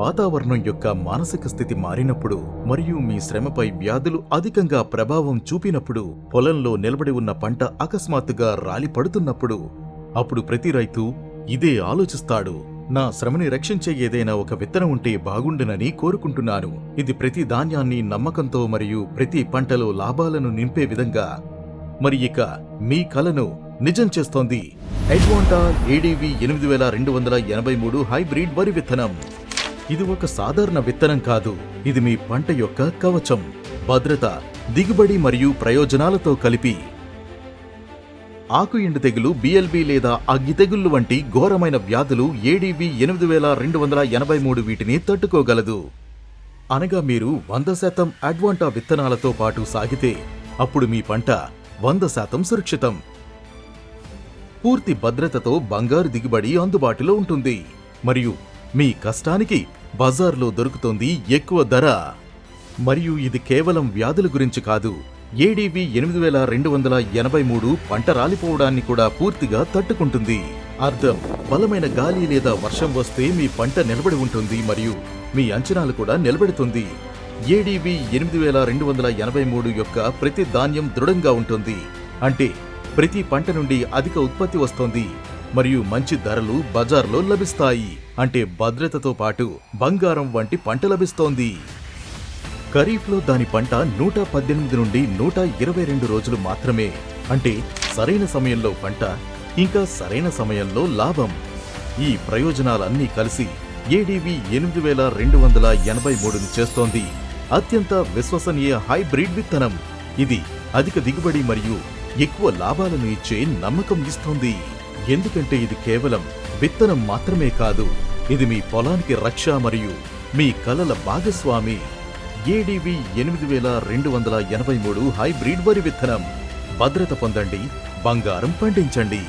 వాతావరణం యొక్క మానసిక స్థితి మారినప్పుడు మరియు మీ శ్రమపై వ్యాధులు అధికంగా ప్రభావం చూపినప్పుడు పొలంలో నిలబడి ఉన్న పంట అకస్మాత్తుగా రాలిపడుతున్నప్పుడు అప్పుడు ప్రతి రైతు ఇదే ఆలోచిస్తాడు. నా శ్రమని రక్షించే ఏదైనా ఒక విత్తనం ఉంటే బాగుండునని కోరుకుంటున్నాను. ఇది ప్రతి ధాన్యాన్ని నమ్మకంతో మరియు ప్రతి పంటలో లాభాలను నింపే విధంగా. మరి ఇక మీ కలను నిజం చేస్తోంది. ఎడ్వాంటా ఏడీవీ ఎనిమిది వేల రెండు వందల ఎనభై మూడు హైబ్రిడ్ వరి విత్తనం. ఇది ఒక సాధారణ విత్తనం కాదు. ఇది మీ పంట యొక్క కవచం. భద్రత దిగుబడి మరియు ప్రయోజనాలతో కలిపి. ఆకు ఎండు తెగులు బిఎల్బి లేదా అగ్గి తెగుళ్ళు వంటి ఘోరమైన వ్యాధులు ఏడీబీ ఎనిమిది వేల రెండు వందల ఎనభై మూడు వీటిని తట్టుకోగలదు. అనగా మీరు వంద శాతం అడ్వాంటా విత్తనాలతో పాటు సాగితే అప్పుడు మీ పంట వంద శాతం సురక్షితం. పూర్తి భద్రతతో బంగారు దిగుబడి అందుబాటులో ఉంటుంది. మరియు మీ కష్టానికి బజార్లో దొరుకుతోంది ఎక్కువ ధర. మరియు ఇది కేవలం వ్యాధుల గురించి కాదు. ఏడీవీ ఎనిమిది వేల రెండు వందల ఎనభై మూడు పంట రాలిపోవడాన్ని కూడా పూర్తిగా తట్టుకుంటుంది. అర్థం. బలమైన గాలి లేదా వర్షం వస్తే మీ పంట నిలబడి ఉంటుంది మరియు మీ అంచనాలు కూడా నిలబెడుతుంది. ఏడీవీ ఎనిమిది వేల రెండు వందల ఎనభై మూడు యొక్క ప్రతి ధాన్యం దృఢంగా ఉంటుంది. అంటే ప్రతి పంట నుండి అధిక ఉత్పత్తి వస్తోంది. మరియు మంచి ధరలు బజార్లో లభిస్తాయి. అంటే భద్రతతో పాటు బంగారం వంటి పంట లభిస్తోంది. ఖరీఫ్లో దాని పంట నూట పద్దెనిమిది నుండి నూట ఇరవై రెండు రోజులు మాత్రమే. అంటే సరైన సమయంలో పంట ఇంకా సరైన సమయంలో లాభం. ఈ ప్రయోజనాలన్నీ కలిసి ఏడీవీ ఎనిమిది వేల రెండు వందల ఎనభై మూడుని చేస్తోంది. అత్యంత విశ్వసనీయ హైబ్రిడ్ విత్తనం. ఇది అధిక దిగుబడి మరియు ఎక్కువ లాభాలను ఇచ్చే నమ్మకం ఇస్తోంది. ఎందుకంటే ఇది కేవలం విత్తనం మాత్రమే కాదు ఇది మీ పొలానికి రక్ష మరియు మీ కలల భాగస్వామి. ఏడీవీ ఎనిమిది వేల రెండు వందల ఎనభై మూడు హైబ్రిడ్ వరి విత్తనం. భద్రత పొందండి బంగారం పండించండి.